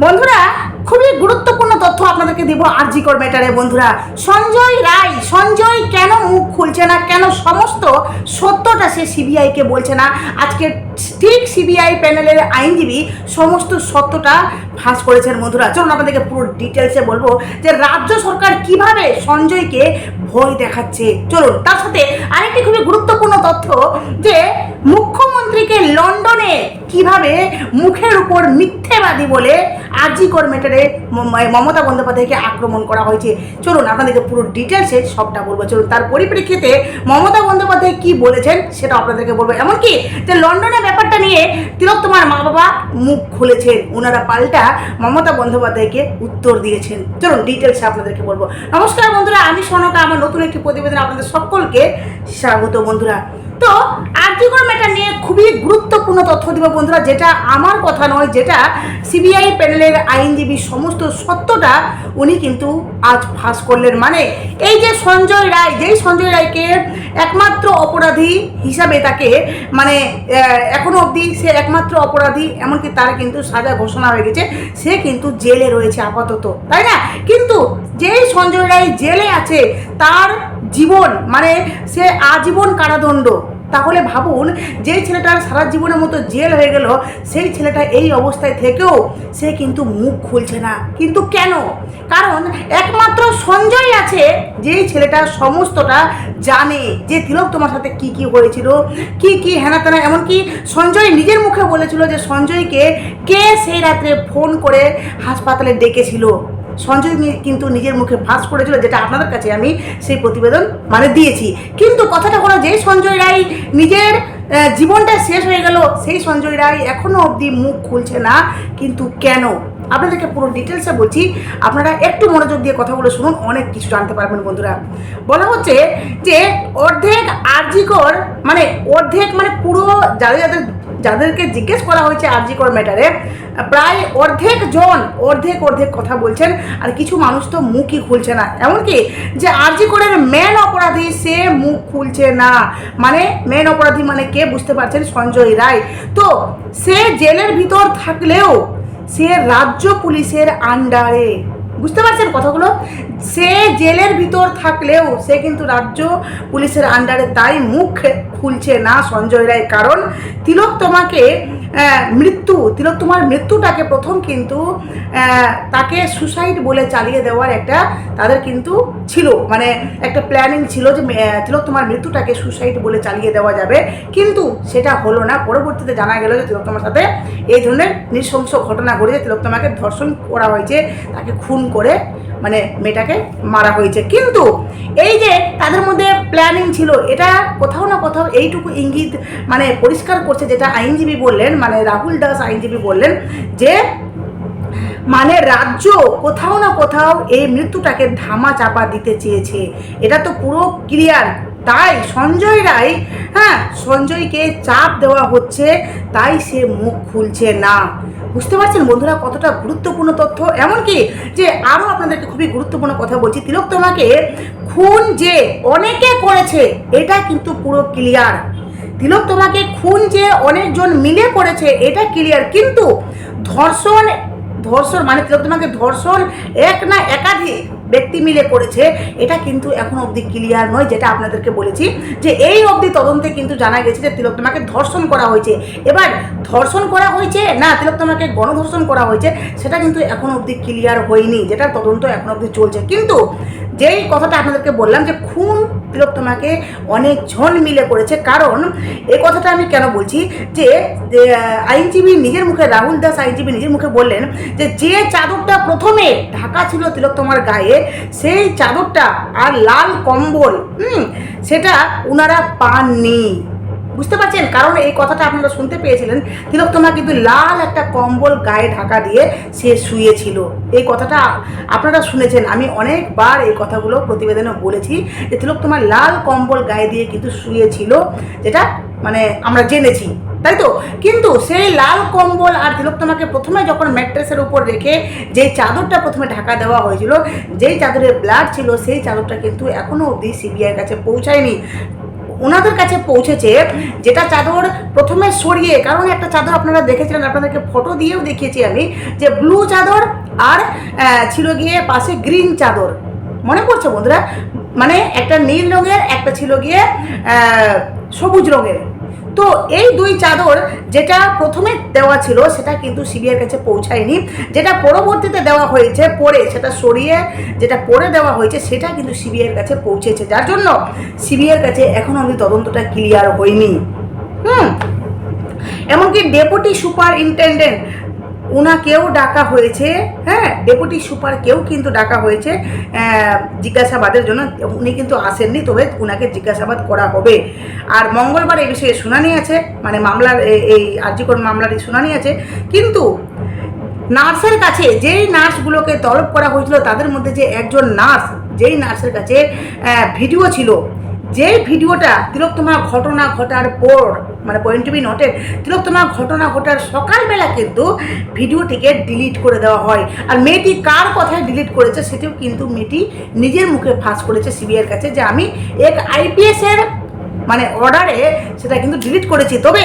বন্ধুরা খুবই গুরুত্বপূর্ণ তথ্য আপনাদেরকে দেব আরজিকর ম্যাটারে বন্ধুরা। সঞ্জয় রায়, সঞ্জয় কেন মুখ খুলছে না? কেন সমস্ত সত্যটা সে সিবিআইকে বলছে না? আজকে ঠিক সিবিআই প্যানেলের আইনজীবী সমস্ত সত্যটা ফাঁস করেছেন, বন্ধুরা। চলুন আপনাদেরকে পুরো ডিটেলসে বলব যে রাজ্য সরকার কীভাবে সঞ্জয়কে ভয় দেখাচ্ছে। চলুন, তার সাথে আরেকটি খুবই গুরুত্বপূর্ণ তথ্য যে মুখ্যমন্ত্রীকে লন্ডনে কীভাবে মুখের উপর মিথ্যেবাদী বলে আরজিকর মেটারে ম- মমতা বন্দ্যোপাধ্যায়কে আক্রমণ করা হয়েছে। চলুন আপনাদেরকে পুরো ডিটেলসে সবটা বলব। চলুন, তার পরিপ্রেক্ষিতে মমতা বন্দ্যোপাধ্যায় কি বলেছেন সেটা আপনাদেরকে বলব। এমনকি যে লন্ডনের ব্যাপারটা নিয়ে তিলক তোমার মা বাবা মুখ খুলেছেন ওনারা পাল্টা মমতা বন্দ্যোপাধ্যায়কে উত্তর দিয়েছেন। চলুন ডিটেলসে আপনাদেরকে বলব। নমস্কার বন্ধুরা, আমি সনকা, আমার নতুন একটি প্রতিবেদন আপনাদের সকলকে স্বাগত বন্ধুরা। তো আর্থিকর ম্যাটার নিয়ে খুবই গুরুত্বপূর্ণ তথ্য দিব বন্ধুরা, যেটা আমার কথা নয়, যেটা সিবিআই প্যানেলের আইনজীবী সমস্ত সত্যটা উনি কিন্তু আজ ফাঁস করলেন। মানে এই যে সঞ্জয় রায়, যেই সঞ্জয় রায়কে একমাত্র অপরাধী হিসাবে তাকে মানে এখনও অবধি সে একমাত্র অপরাধী, এমনকি তার কিন্তু সাজা ঘোষণা হয়ে গেছে, সে কিন্তু জেলে রয়েছে আপাতত, তাই না? কিন্তু যেই সঞ্জয় রায় জেলে আছে, তার জীবন মানে সে আজীবন কারাদণ্ড। তাহলে ভাবুন যে ছেলেটার সারা জীবনের মতো জেল হয়ে গেল, সেই ছেলেটা এই অবস্থায় থেকেও সে কিন্তু মুখ খুলছে না। কিন্তু কেন? কারণ একমাত্র সঞ্জয় আছে, যেই ছেলেটা সমস্তটা জানে। যে তিলক তোমার সাথে কি কি হয়েছিল, কি কি হেনা তেনা, এমনকি সঞ্জয় নিজের মুখে বলেছিল যে সঞ্জয়কে কে সেই রাত্রে ফোন করে হাসপাতালে ডেকেছিল। সঞ্জয় কিন্তু নিজের মুখে ভাস করেছিল যেটা আপনাদের কাছে আমি সেই প্রতিবেদন মানে দিয়েছি। কিন্তু কথাটা হলো যে, সঞ্জয় রায় নিজের জীবনটা শেষ হয়ে গেল। সেই সঞ্জয় রায় এখনও অবধি মুখ খুলছে না, কিন্তু কেন? আপনাদেরকে পুরো ডিটেলসে বলছি। আপনারা একটু মনোযোগ দিয়ে কথাগুলো শুনুন, অনেক কিছু জানতে পারবেন বন্ধুরা। বলা হচ্ছে যে অর্ধেক আর্জিকর মানে অর্ধেক মানে পুরো যাদের যাদের, যাদেরকে জিজ্ঞেস করা হয়েছে আরজিকর ম্যাটারে প্রায় অর্ধেক জন অর্ধেক অর্ধেক কথা বলছেন, আর কিছু মানুষ তো মুখই খুলছে না। এমনকি যে আরজিকরের মেন অপরাধী, সে মুখ খুলছে না। মানে মেন অপরাধী মানে কে? বুঝতে পারছেন সঞ্জয় রায়। তো সে জেলের ভিতর থাকলেও সে রাজ্য পুলিশের আন্ডারে। বুঝতে পারছেন কথাগুলো? সে জেলের ভিতর থাকলেও সে কিন্তু রাজ্য পুলিশের আন্ডারে তাই মুখ খুলছে না সঞ্জয় রায় কারণ। তিলক তোমাকে মৃত্যু তিলক তোমার মৃত্যুটাকে প্রথম কিন্তু তাকে সুসাইড বলে চালিয়ে দেওয়ার একটা তাদের কিন্তু ছিল। মানে একটা প্ল্যানিং ছিল যে আহ, তিলক তোমার মৃত্যুটাকে সুসাইড বলে চালিয়ে দেওয়া যাবে। কিন্তু সেটা হলো না। পরবর্তীতে জানা গেল যে তিলক তোমার সাথে এই ধরনের নৃশংস ঘটনা ঘটেছে। তিলক তোমাকে ধর্ষণ করা হয়েছে। তাকে খুন করে মানে মেয়েটাকে মারা হয়েছে। কিন্তু এই যে তাদের মধ্যে প্ল্যানিং ছিল, এটা কোথাও না কোথাও এইটুকু ইঙ্গিত মানে পরিষ্কার করছে যেটা আইনজীবী বললেন মানে রাহুল দাস আইনজীবী বললেন যে মানে রাজ্য কোথাও না কোথাও এই মৃত্যুটাকে ধামা চাপা দিতে চেয়েছে। এটা তো পুরো ক্লিয়ার তাই সঞ্জয় রায় হ্যাঁ সঞ্জয়কে চাপ দেওয়া হচ্ছে, তাই সে মুখ খুলছে না। বুঝতে পারছেন বন্ধুরা কতটা গুরুত্বপূর্ণ তথ্য? এমনকি যে আরও আপনাদেরকে খুবই গুরুত্বপূর্ণ কথা বলছি তিলক তোমাকে খুন যে অনেকে করেছে, এটা কিন্তু পুরো ক্লিয়ার তিলক তোমাকে খুন যে অনেকজন মিলে করেছে, এটা ক্লিয়ার কিন্তু ধর্ষণ ধর্ষণ মানে তিলক তোমাকে ধর্ষণ এক না একাধিক ব্যক্তি মিলে করেছে, এটা কিন্তু এখন অবধি ক্লিয়ার নয়, যেটা আপনাদেরকে বলেছি, যে এই অবধি তদন্তে কিন্তু জানা গেছে যে তিলোত্তমাকে ধর্ষণ করা হয়েছে। এবার ধর্ষণ করা হয়েছে? না, তিলোত্তমাকে গণধর্ষণ করা হয়েছে, সেটা কিন্তু এখন অবধি ক্লিয়ার হয়নি যেটা তদন্ত এখন অবধি চলছে। কিন্তু যেই কথাটা আপনাদেরকে বললাম যে খুন লোক তোমাকে অনেক ঝন মিলে করেছে, কারণ এই কথাটা আমি কেন বলছি যে আইনজীবী নিজের মুখে, রাহুল দাস আইনজীবী নিজের মুখে বললেন যে যে চাদরটা প্রথমে ঢাকা ছিল তিলক তোমার গায়ে, সেই চাদরটা আর লাল কম্বল, হুম, সেটা ওনারা পাননি। বুঝতে পারছেন? কারণ এই কথাটা আপনারা শুনতে পেয়েছিলেন। তিলোত্তমা কিন্তু লাল একটা কম্বল গায়ে ঢাকা দিয়ে সে শুয়েছিল। এই কথাটা আপনারা শুনেছেন। আমি অনেকবার এই কথাগুলো প্রতিবেদনে বলেছি যে তিলোত্তমা লাল কম্বল গায়ে দিয়ে কিন্তু শুয়েছিল, যেটা মানে আমরা জেনেছি, তাই তো? কিন্তু সেই লাল কম্বল আর তিলোত্তমাকে প্রথমে যখন ম্যাট্রেসের উপর রেখে যেই চাদরটা প্রথমে ঢাকা দেওয়া হয়েছিল, যেই চাদরের ব্লাড ছিল, সেই চাদরটা কিন্তু এখনও অবধি সিবিআইয়ের কাছে পৌঁছায়নি। ওনাদের কাছে পৌঁছেছে যেটা চাদর প্রথমে সরিয়ে, কারণ একটা চাদর আপনারা দেখেছিলেন, আপনাদেরকে ফটো দিয়েও দেখিয়েছি আমি, যে ব্লু চাদর আর ছিল গিয়ে পাশে গ্রিন চাদর। মনে পড়ছে বন্ধুরা? মানে একটা নীল রঙের, একটা ছিল গিয়ে সবুজ রঙের। তো এই দুই চাদর যেটা প্রথমে দেওয়া ছিল, সেটা কিন্তু সিবিআইয়ের কাছে পৌঁছায়নি। যেটা পরবর্তীতে দেওয়া হয়েছে, পরে সেটা সরিয়ে যেটা পরে দেওয়া হয়েছে, সেটা কিন্তু সিবিআইয়ের কাছে পৌঁছেছে। যার জন্য সিবিআইয়ের কাছে এখনও আমি তদন্তটা ক্লিয়ার হয়নি। হুম। এমনকি ডেপুটি সুপারিনটেন্ডেন্ট উনাকেও ডাকা হয়েছে হ্যাঁ ডেপুটি সুপারকেও কিন্তু ডাকা হয়েছে জিজ্ঞাসাবাদের জন্য, উনি কিন্তু আসেননি, তবে উনাকে জিজ্ঞাসাবাদ করা হবে। আর মঙ্গলবার এই বিষয়ে শুনানি আছে মানে মামলার এই আর্যিকর মামলার শুনানি আছে, কিন্তু নার্সের কাছে যেই নার্সগুলোকে তলব করা হয়েছিল, তাদের মধ্যে যে একজন নার্স, যেই নার্সের কাছে ভিডিও ছিল যেই ভিডিওটা তিলোত্তমা ঘটনা ঘটার পর মানে point to be noted Tilottama ঘটনা ঘটার সকালবেলা কিন্তু ভিডিওটিকে ডিলিট করে দেওয়া হয়। আর মেয়েটি কার কথায় ডিলিট করেছে সেটিও কিন্তু মেয়েটি নিজের মুখে ফাঁস করেছে সিবিআইয়ের কাছে যে আমি এক আইপিএসের মানে অর্ডারে সেটা কিন্তু ডিলিট করেছি। তবে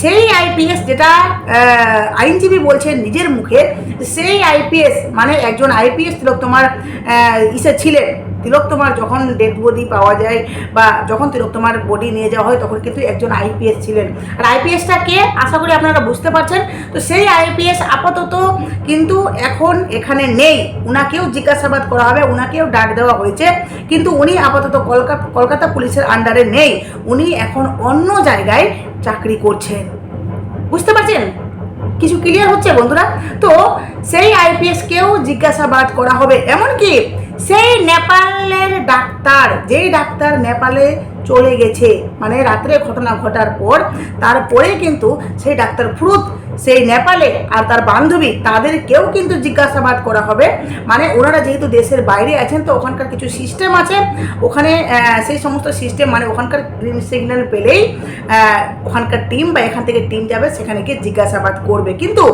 সেই আইপিএস যেটা আইনজীবী বলছেন নিজের মুখে, সেই আইপিএস মানে একজন আইপিএস তিলোত্তমার ইসে ছিলেন। তিলোত্তমার যখন ডেড বডি পাওয়া যায় বা যখন তিলোত্তমার বডি নিয়ে যাওয়া হয়, তখন কিন্তু একজন আইপিএস ছিলেন। আর আইপিএসটা কে? আশা করি আপনারা বুঝতে পারছেন। তো সেই আইপিএস আপাতত কিন্তু এখন এখানে নেই। উনাকেও জিজ্ঞাসাবাদ করা হবে, উনাকেও ডাক দেওয়া হয়েছে। কিন্তু উনি আপাতত কলকাতা কলকাতা পুলিশের আন্ডারে নেই। উনি এখন অন্য জায়গায় চাকরি করছেন। বুঝতে পারছেন? কিছু ক্লিয়ার হচ্ছে বন্ধুরা? তো সেই আইপিএসকেও জিজ্ঞাসাবাদ করা হবে। এমনকি সেই নেপালের ডাক্তার, যেই ডাক্তার নেপালে চলে গেছে মানে রাত্রে ঘটনা ঘটার পর, তারপরে কিন্তু সেই ডাক্তার ফ্রুত সেই নেপালে আর তার বান্ধবী, তাদেরকেও কিন্তু জিজ্ঞাসাবাদ করা হবে। মানে ওনারা যেহেতু দেশের বাইরে আছেন, তো ওখানকার কিছু সিস্টেম আছে। ওখানে সেই সমস্ত সিস্টেম মানে ওখানকার গ্রিন সিগন্যাল পেলেই ওখানকার টিম বা এখান থেকে টিম যাবে, সেখানে গিয়ে জিজ্ঞাসাবাদ করবে। কিন্তু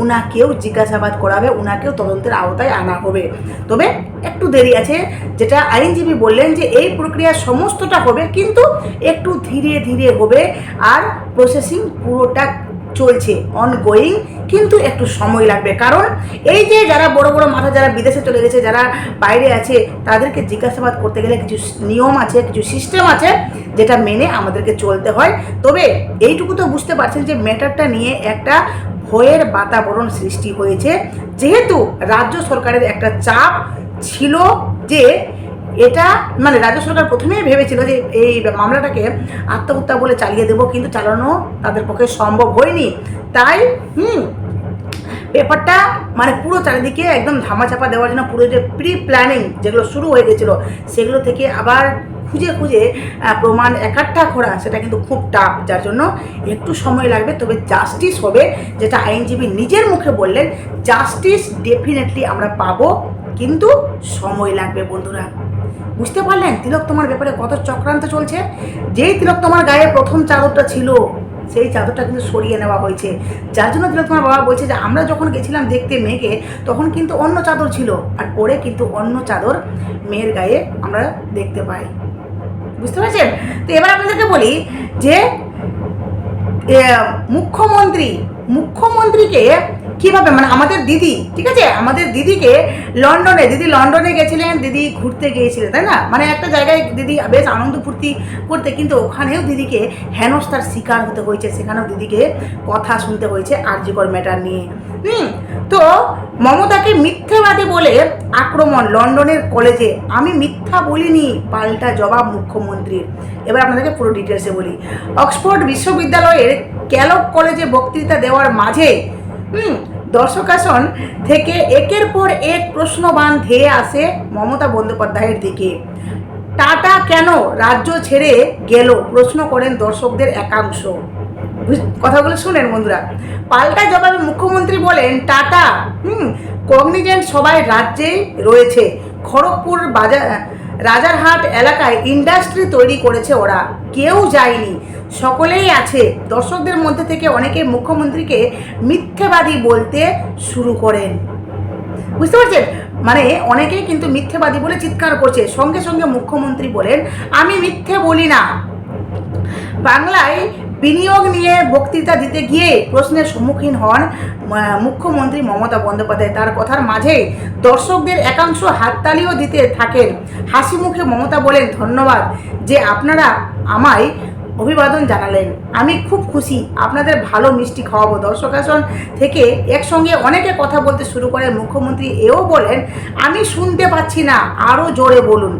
ওনাকেও জিজ্ঞাসাবাদ করাবে ওনাকেও তদন্তের আওতায় আনা হবে। তবে একটু দেরি আছে, যেটা আইনজীবী বললেন যে এই প্রক্রিয়া সমস্তটা হবে, কিন্তু একটু ধীরে ধীরে হবে, আর প্রসেসিং পুরোটা চলছে অনগোয়িং কিন্তু একটু সময় লাগবে। কারণ এই যে যারা বড় বড় মাথা যারা বিদেশে চলে গেছে, যারা বাইরে আছে, তাদেরকে জিজ্ঞাসাবাদ করতে গেলে কিছু নিয়ম আছে, কিছু সিস্টেম আছে, যেটা মেনে আমাদেরকে চলতে হয়। তবে এইটুকু তো বুঝতে পারছেন যে ম্যাটারটা নিয়ে একটা ভয়ের বাতাবরণ সৃষ্টি হয়েছে। যেহেতু রাজ্য সরকারের একটা চাপ ছিল যে এটা মানে রাজ্য সরকার প্রথমেই ভেবেছিল যে এই মামলাটাকে আত্মহত্যা বলে চালিয়ে দেবো, কিন্তু চালানো তাদের পক্ষে সম্ভব হয়নি। তাই, হুম পেপারটা মানে পুরো চারিদিকে একদম ধামাচাপা দেওয়ার জন্য পুরো যে প্রি প্ল্যানিং যেগুলো শুরু হয়ে গেছিল, সেগুলো থেকে আবার খুঁজে খুঁজে প্রমাণ একাঠা করা, সেটা কিন্তু খুব টাফ যার জন্য একটু সময় লাগবে। তবে জাস্টিস হবে, যেটা আইনজীবী নিজের মুখে বললেন জাস্টিস ডেফিনেটলি আমরা পাবো, কিন্তু সময় লাগবে বন্ধুরা। বুঝতে পারলেন? তিলক তোমার ব্যাপারে কত চক্রান্ত চলছে? যেই তিলক তোমার গায়ে প্রথম চাদরটা ছিল, সেই চাদরটা কিন্তু সরিয়ে নেওয়া হয়েছে। যার জন্য তিলক তোমার বাবা বলছে যে, আমরা যখন গেছিলাম দেখতে মেয়েকে, তখন কিন্তু অন্য চাদর ছিল, আর পরে কিন্তু অন্য চাদর মেয়ের গায়ে আমরা দেখতে পাই। বুঝতে পারছেন? তো এবার আপনাদেরকে বলি যে মুখ্যমন্ত্রী, মুখ্যমন্ত্রীকে কীভাবে? মানে আমাদের দিদি, ঠিক আছে? আমাদের দিদিকে লন্ডনে, দিদি লন্ডনে গেছিলেন, দিদি ঘুরতে গিয়েছিলেন, তাই না? মানে একটা জায়গায় দিদি বেশ আনন্দ ফুর্তি করতে, কিন্তু ওখানেও দিদিকে হেনস্থার শিকার হতে হয়েছে। সেখানেও দিদিকে কথা শুনতে হয়েছে, আরজিকর ম্যাটার নিয়ে। হুম? তো মমতাকে মিথ্যেবাদী বলে আক্রমণ লন্ডনের কলেজে। আমি মিথ্যা বলিনি, পাল্টা জবাব মুখ্যমন্ত্রীর। এবার আপনাদেরকে পুরো ডিটেলসে বলি। অক্সফোর্ড বিশ্ববিদ্যালয়ের ক্যালক কলেজে বক্তৃতা দেওয়ার মাঝে হুম, দর্শকাসন থেকে একের পর এক প্রশ্নবান ধেয়ে আসে মমতা বন্দ্যোপাধ্যায়ের দিকে। টাটা কেন রাজ্য ছেড়ে গেল? প্রশ্ন করেন দর্শকদের একাংশ। কথাগুলো শুনেন বন্ধুরা। পাল্টা জবাবে মুখ্যমন্ত্রী বলেন, টাটা, হুম, কগনিজেন্ট সবাই রাজ্যেই রয়েছে। খড়গপুর বাজার রাজারহাট এলাকায় ইন্ডাস্ট্রি তৈরি করেছে ওরা। কেউ যায়নি। সকলেই আছে। দর্শকদের মধ্যে থেকে অনেকে মুখ্যমন্ত্রীকে মিথ্যেবাদী বলতে শুরু করেন। বুঝতে পারছেন? মানে অনেকেই কিন্তু মিথ্যেবাদী বলে চিৎকার করছে। সঙ্গে সঙ্গে মুখ্যমন্ত্রী বলেন, আমি মিথ্যে বলি না। বাংলায় বিনিয়োগ নিয়ে বক্তৃতা দিতে গিয়ে প্রশ্নের সম্মুখীন হন মুখ্যমন্ত্রী মমতা বন্দ্যোপাধ্যায়। তার কথার মাঝে দর্শকদের একাংশ হাততালিও দিতে থাকেন। হাসি মুখে মমতা বলেন, ধন্যবাদ যে আপনারা আমায় অভিবাদন জানালেন। আমি খুব খুশি। আপনাদের ভালো মিষ্টি খাওয়াবো। দর্শক আসন থেকে একসঙ্গে অনেকে কথা বলতে শুরু করে মুখ্যমন্ত্রী এও বলেন, আমি শুনতে পাচ্ছি না। আরও জোরে বলুন।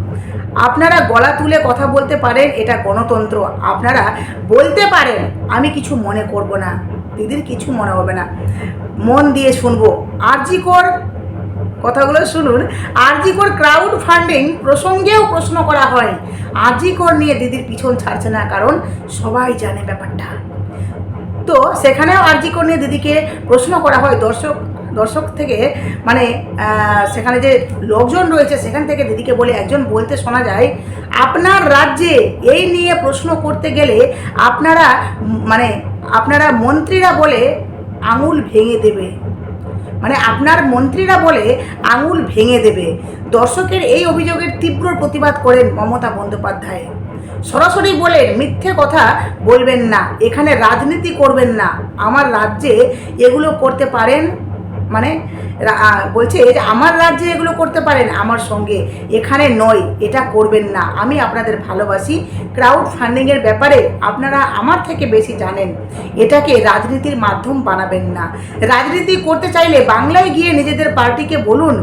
আপনারা গলা তুলে কথা বলতে পারেন, এটা গণতন্ত্র। আপনারা বলতে পারেন, আমি কিছু মনে করব না। দিদির কিছু মনে হবে না। মন দিয়ে শুনব। আরজিকর কথাগুলো শুনুন। আরজিকর ক্রাউড ফান্ডিং প্রসঙ্গেও প্রশ্ন করা হয়। আরজিকর নিয়ে দিদির পিছন ছাড়ছে না, কারণ সবাই জানে ব্যাপারটা। তো সেখানেও আরজিকর নিয়ে দিদিকে প্রশ্ন করা হয়। দর্শক দর্শক থেকে মানে সেখানে যে লোকজন রয়েছে, সেখান থেকে দিদিকে বলে একজন বলতে শোনা যায়, আপনার রাজ্যে এই নিয়ে প্রশ্ন করতে গেলে আপনারা মানে আপনারা মন্ত্রীরা বলে আঙুল ভেঙে দেবে। মানে আপনার মন্ত্রীরা বলে আঙুল ভেঙে দেবে। দর্শকের এই অভিযোগের তীব্র প্রতিবাদ করেন মমতা বন্দ্যোপাধ্যায়। সরাসরি বলেন মিথ্যে কথা বলবেন না, এখানে রাজনীতি করবেন না, আমার রাজ্যে এগুলো করতে পারেন মানে বলছে যে আমার রাজ্যে এগুলো করতে পারেন আমার সঙ্গে, এখানে নয়, এটা করবেন না। আমি আপনাদের ভালোবাসি। ক্রাউড ফান্ডিংয়ের ব্যাপারে আপনারা আমার থেকে বেশি জানেন। এটাকে রাজনীতির মাধ্যম বানাবেন না। রাজনীতি করতে চাইলে বাংলায় গিয়ে নিজেদের পার্টিকে বলুন,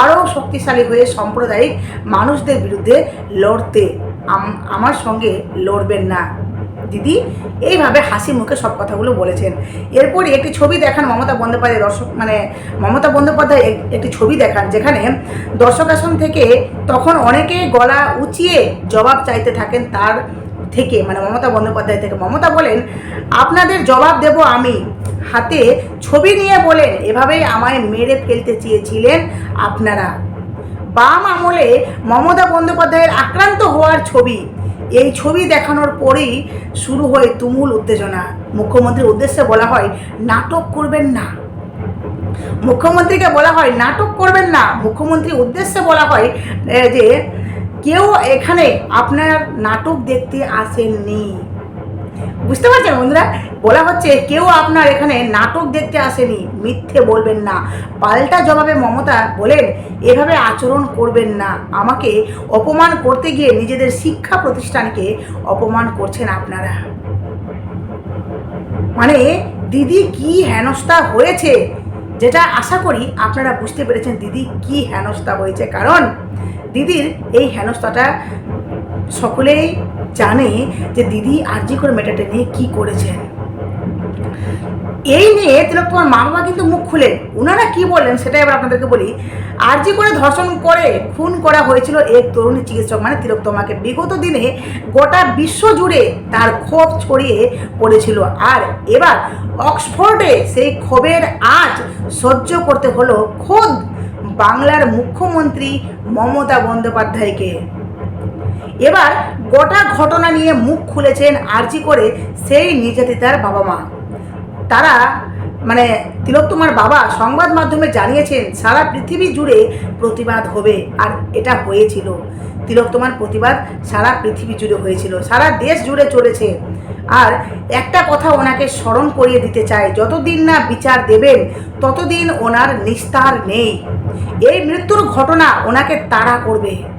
আরও শক্তিশালী হয়ে সাম্প্রদায়িক মানুষদের বিরুদ্ধে লড়তে আমার সঙ্গে লড়বেন না। দিদি এইভাবে হাসি মুখে সব কথাগুলো বলেছেন। এরপরই একটি ছবি দেখান মমতা বন্দ্যোপাধ্যায় দর্শক মানে মমতা বন্দ্যোপাধ্যায় একটি ছবি দেখান যেখানে দর্শক আসন থেকে তখন অনেকে গলা উঁচিয়ে জবাব চাইতে থাকেন তার থেকে মানে মমতা বন্দ্যোপাধ্যায় থেকে। মমতা বলেন, আপনাদের জবাব দেব আমি। হাতে ছবি নিয়ে বলেন, এভাবেই আমায় মেরে ফেলতে চেয়েছিলেন আপনারা। বাম আমলে মমতা বন্দ্যোপাধ্যায়ের আক্রান্ত হওয়ার ছবি। এই ছবি দেখানোর পরেই শুরু হয় তুমুল উত্তেজনা। মুখ্যমন্ত্রীর উদ্দেশ্যে বলা হয়, নাটক করবেন না। মুখ্যমন্ত্রীকে বলা হয়, নাটক করবেন না। মুখ্যমন্ত্রীর উদ্দেশ্যে বলা হয় যে কেউ এখানে আপনার নাটক দেখতে আসেননি। বুঝতে পারছেন বন্ধুরা? বলা হচ্ছে কেউ আপনার এখানে নাটক দেখতে আসেনি, মিথ্যে বলবেন না। পাল্টা জবাবে মমতা বলেন, এভাবে আচরণ করবেন না। আমাকে অপমান করতে গিয়ে নিজেদের শিক্ষা প্রতিষ্ঠানকে অপমান করছেন আপনারা। মানে দিদি কি হেনস্থা হয়েছে? যেটা আশা করি আপনারা বুঝতে পেরেছেন দিদি কি হেনস্থা হয়েছে। কারণ, দিদির এই হেনস্থাটা সকলেই জানে যে দিদি আরজি করে মেটাটা নিয়ে কি করেছেন। এই নিয়ে তিলক তোমার মা বাবা কিন্তু মুখ খুলেন ওনারা কি বললেন সেটাই এবার আপনাদেরকে বলি। আর আরজি করে ধর্ষণ করে, খুন করা হয়েছিল এক তরুণী চিকিৎসক। মানে তিলক তোমাকে বিগত দিনে গোটা বিশ্ব জুড়ে তার ক্ষোভ ছড়িয়ে পড়েছিল। আর এবার অক্সফোর্ডে সেই ক্ষোভের আজ সহ্য করতে হলো খোদ বাংলার মুখ্যমন্ত্রী মমতা বন্দ্যোপাধ্যায়কে। এবার গোটা ঘটনা নিয়ে মুখ খুলেছেন আর্জি করে সেই নির্যাতিতার বাবা মা। তারা মানে তিলোত্তমার বাবা সংবাদ মাধ্যমে জানিয়েছেন, সারা পৃথিবী জুড়ে প্রতিবাদ হবে, আর এটা হয়েছিল। তিলোত্তমার প্রতিবাদ সারা পৃথিবী জুড়ে হয়েছিল, সারা দেশ জুড়ে চলেছে। আর একটা কথা ওনাকে স্মরণ করিয়ে দিতে চাই, যতদিন না বিচার দেবেন, ততদিন ওনার নিস্তার নেই। এই মৃত্যুর ঘটনা ওনাকে তাড়া করবে।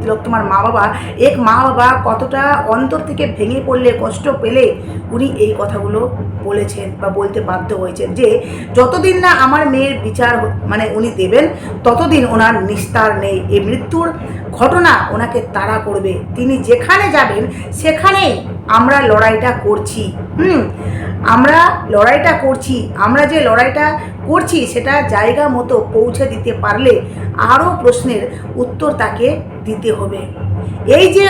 তিলোত্তমার মা বাবা, এক মা বাবা কতটা অন্তর থেকে ভেঙে পড়লে, কষ্ট পেলে উনি এই কথাগুলো বলেছেন বা বলতে বাধ্য হয়েছেন যে, যতদিন না আমার মেয়ের বিচার মানে উনি দেবেন, ততদিন ওনার নিস্তার নেই। এই মৃত্যুর ঘটনা ওনাকে তাড়া করবে। তিনি যেখানে যাবেন, সেখানেই আমরা লড়াইটা করছি। হুম, আমরা লড়াইটা করছি। আমরা যে লড়াইটা করছি সেটা জায়গা মতো পৌঁছে দিতে পারলে আরও প্রশ্নের উত্তর তাকে দিতে হবে। এই যে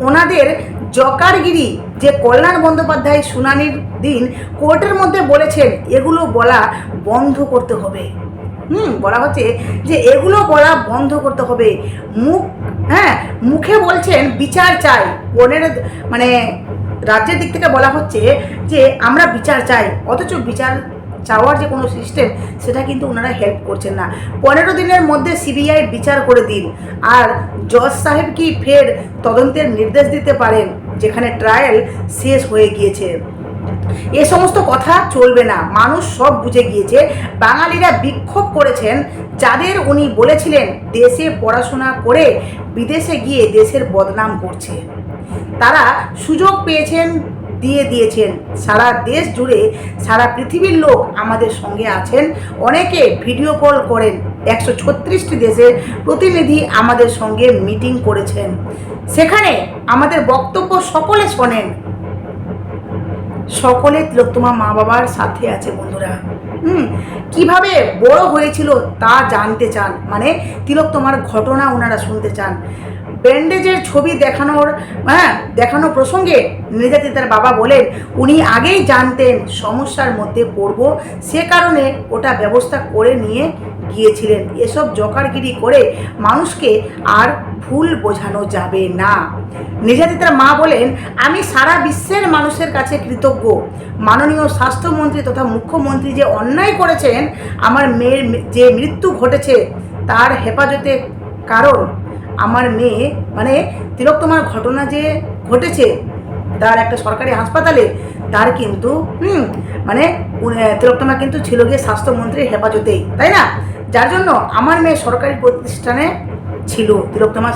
ওনাদের জকারগিরি, যে কল্যাণ বন্দ্যোপাধ্যায় শুনানির দিন, কোর্টের মধ্যে বলেছেন, এগুলো বলা বন্ধ করতে হবে। হুম, বলা হচ্ছে যে এগুলো বলা বন্ধ করতে হবে। মুখ হ্যাঁ মুখে বলছেন, বিচার চাই। পনেরো মানে রাজ্যের দিক থেকে বলা হচ্ছে যে আমরা বিচার চাই, অথচ বিচার চাওয়ার যে কোনো সিস্টেম সেটা কিন্তু ওনারা হেল্প করছেন না। পনেরো দিনের মধ্যে সিবিআই বিচার করে দিন। আর জজ সাহেব কি ফের তদন্তের নির্দেশ দিতে পারেন, যেখানে ট্রায়াল শেষ হয়ে গিয়েছে? এ সমস্ত কথা চলবে না। মানুষ সব বুঝে গিয়েছে। বাঙালিরা বিক্ষোভ করেছেন, যাদের উনি বলেছিলেন দেশে পড়াশোনা করে বিদেশে গিয়ে দেশের বদনাম করছে। তারা সুযোগ পেয়েছেন দিয়ে দিয়েছেন। সারা দেশ জুড়ে সারা পৃথিবীর লোক আমাদের সঙ্গে আছেন। অনেকে ভিডিও কল করেন। একশো ছত্রিশটি দেশের প্রতিনিধি আমাদের সঙ্গে মিটিং করেছেন। সেখানে আমাদের বক্তব্য সকলে শোনেন। সকলে তিলোত্তমা মা বাবার সাথে আছে বন্ধুরা। হুম, কীভাবে বড় হয়েছিল তা জানতে চান। মানে তিলোত্তমার ঘটনা ওনারা শুনতে চান। ব্যান্ডেজের ছবি দেখানোর হ্যাঁ দেখানো প্রসঙ্গে নির্যাতিতার বাবা বলেন, উনি আগেই জানতেন সমস্যার মধ্যে পড়ব। সে কারণে ওটা ব্যবস্থা করে নিয়ে গিয়েছিলেন। এসব জকারগিরি করে মানুষকে আর ভুল বোঝানো যাবে না। নির্যাতিতার মা বলেন, আমি সারা বিশ্বের মানুষের কাছে কৃতজ্ঞ। মাননীয় স্বাস্থ্যমন্ত্রী তথা মুখ্যমন্ত্রী যে অন্যায় করেছেন, আমার মেয়ের যে মৃত্যু ঘটেছে, তার হেফাজতে কারণ আমার মেয়ে মানে তিলোত্তমার ঘটনা যে ঘটেছে, তার একটা সরকারি হাসপাতালে, তার কিন্তু, হুম মানে তিলোত্তমা কিন্তু ছিল গিয়ে স্বাস্থ্যমন্ত্রীর হেফাজতেই, তাই না? যার জন্য আমার মেয়ে সরকারি প্রতিষ্ঠানে ছিল তিলোত্তমা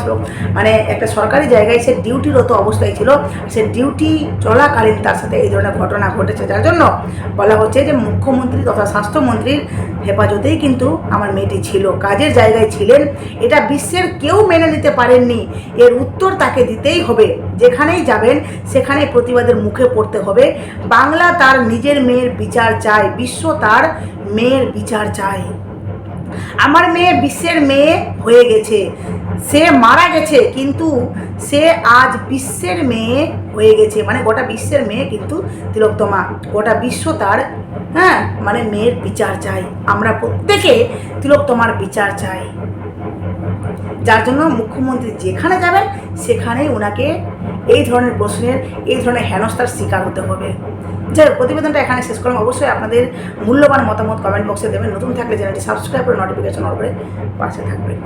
মানে একটা সরকারি জায়গায় সে ডিউটিরত অবস্থায় ছিল। সে ডিউটি চলাকালীন তার সাথে এই ধরনের ঘটনা ঘটেছে। যার জন্য বলা হচ্ছে যে মুখ্যমন্ত্রী তথা স্বাস্থ্যমন্ত্রীর হেফাজতেই কিন্তু আমার মেয়েটি ছিল। কাজের জায়গায় ছিলেন। এটা বিশ্বের কেউ মেনে নিতে পারেননি। এর উত্তর তাকে দিতেই হবে। যেখানেই যাবেন, সেখানে প্রতিবাদের মুখে পড়তে হবে। বাংলা তার নিজের মেয়ের বিচার চায়। বিশ্ব তার মেয়ের বিচার চায়। আমার মেয়ে বিশ্বের মেয়ে হয়ে গেছে। সে মারা গেছে, কিন্তু সে আজ বিশ্বের মেয়ে হয়ে গেছে। মানে গোটা বিশ্বের মেয়ে কিন্তু তিলোত্তমা, গোটা বিশ্ব তার হ্যাঁ মানে মেয়ের বিচার চাই আমরা প্রত্যেকে তিলোত্তমার বিচার চাই। যার জন্য মুখ্যমন্ত্রী যেখানে যাবেন, সেখানেই ওনাকে এই ধরনের প্রশ্নের, এই ধরনের হেনস্থার শিকার হতে হবে। যাই প্রতিবেদনটা এখানে শেষ করলাম। অবশ্যই আপনাদের মূল্যবান মতামত কমেন্ট বক্সে দেবেন। নতুন থাকলে চ্যানেলটি সাবস্ক্রাইব করে নোটিফিকেশন অন করে পাশে থাকবেন।